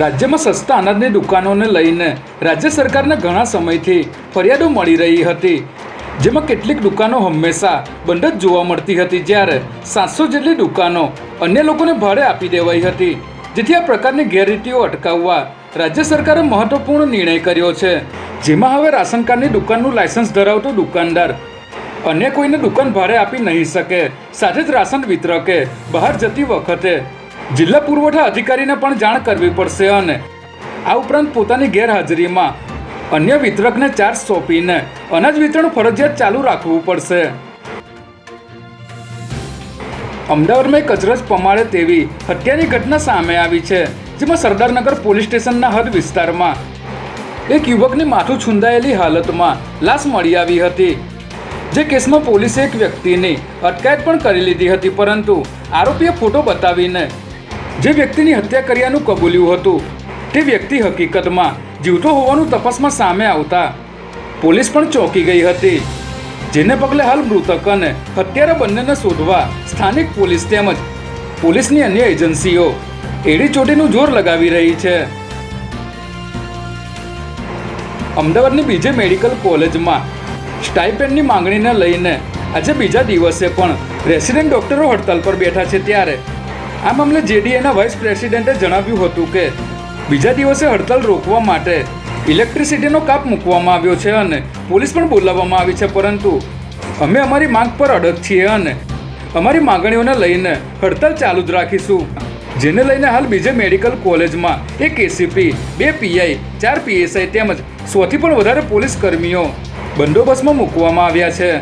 રાજ્યમાં સસ્તા અનાજની દુકાનોને લઈને રાજ્ય સરકારને ઘણા સમયથી ફરિયાદો મળી રહી હતી, જેમાં કેટલીક દુકાનો હંમેશા બંધ જ જોવા મળતી હતી જ્યારે સાતસો જેટલી દુકાનો અન્ય લોકોને ભાડે આપી દેવાઈ હતી, જેથી આ પ્રકારની ગેરરીતિઓ અટકાવવા રાજ્ય સરકારે મહત્વપૂર્ણ નિર્ણય કર્યો છે. જેમાં હવે રાશન કાર્ડની દુકાનનું લાયસન્સ ધરાવતો દુકાનદાર અન્ય કોઈને દુકાન ભાડે આપી નહીં શકે, સાથે જ રાશન વિતરકે બહાર જતી વખતે જિલ્લા પુરવઠા અધિકારીને પણ જાણ કરવી પડશે અને આ ઉપરાંત પોતાની ગેરહાજરીમાં અન્ય વિતરકને ચાર્જ સોંપીને અનાજ વિતરણ ફરજિયાત ચાલુ રાખવું પડશે. અમદાવાદમાં એક અચરજ પમાડે તેવી હત્યાની ઘટના સામે આવી છે, જેમાં સરદારનગર પોલીસ સ્ટેશનના હદ વિસ્તારમાં એક યુવકની માથું છુંદાયેલી હાલતમાં લાશ મળી આવી હતી, જે કેસમાં પોલીસે એક વ્યક્તિની અટકાયત પણ કરી લીધી હતી, પરંતુ આરોપીએ ફોટો બતાવીને જે વ્યક્તિની હત્યા કર્યાનું કબૂલ્યું હતું, તે વ્યક્તિ હકીકતમાં જીવતો હોવાનું તપાસમાં સામે આવતા પોલીસ પણ ચોંકી ગઈ હતી. જેને પગલે હાલ મૃતક અને હત્યારા બંનેને શોધવા સ્થાનિક પોલીસ તેમજ પોલીસની અન્ય એજન્સીઓ એડી ચોટીનું જોર લગાવી રહી છે. અમદાવાદની બીજે મેડિકલ કોલેજમાં સ્ટાઇપેન્ડની માંગણીને લઈને આજે બીજા દિવસે પણ રેસિડેન્ટ ડોક્ટરો હડતાલ પર બેઠા છે ત્યારે આ મામલે જેડીએના વાઇસ પ્રેસિડેન્ટે જણાવ્યું હતું કે, બીજા દિવસે હડતાલ રોકવા માટે ઇલેક્ટ્રિસિટીનો કાપ મૂકવામાં આવ્યો છે અને પોલીસ પણ બોલાવવામાં આવી છે, પરંતુ અમે અમારી માંગ પર અડગ છીએ અને અમારી માંગણીઓને લઈને હડતાલ ચાલુ જ રાખીશું. જેને લઈને હાલ બીજે મેડિકલ કોલેજમાં એક એસીપી બે પીઆઈ ચાર પીએસઆઈ તેમજ સોથી પણ વધારે પોલીસ કર્મીઓ બંદોબસ્તમાં મૂકવામાં આવ્યા છે.